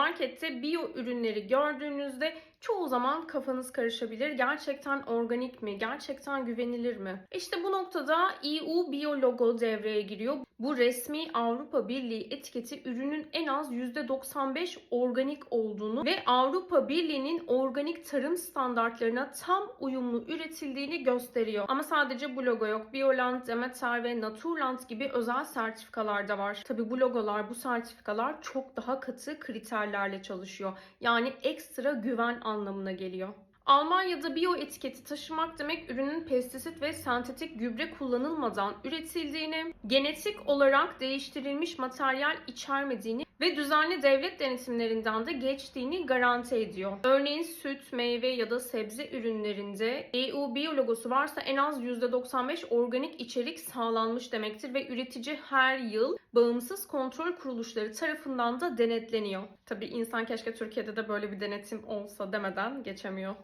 markette biyo ürünleri gördüğünüzde çoğu zaman kafanız karışabilir. Gerçekten organik mi? Gerçekten güvenilir mi? İşte bu noktada EU Bio logo devreye giriyor. Bu resmi Avrupa Birliği etiketi ürünün en az %95 organik olduğunu ve Avrupa Birliği'nin organik tarım standartlarına tam uyumlu üretildiğini gösteriyor. Ama sadece bu logo yok. Bioland, Demeter ve Naturland gibi özel sertifikalar da var. Tabi bu logolar, bu sertifikalar çok daha katı kriterlerle çalışıyor. Yani ekstra güven anlamına geliyor. Almanya'da biyo etiketi taşımak demek ürünün pestisit ve sentetik gübre kullanılmadan üretildiğini, genetik olarak değiştirilmiş materyal içermediğini ve düzenli devlet denetimlerinden de geçtiğini garanti ediyor. Örneğin süt, meyve ya da sebze ürünlerinde EU Bio logosu varsa en az %95 organik içerik sağlanmış demektir ve üretici her yıl bağımsız kontrol kuruluşları tarafından da denetleniyor. Tabii insan keşke Türkiye'de de böyle bir denetim olsa demeden geçemiyor.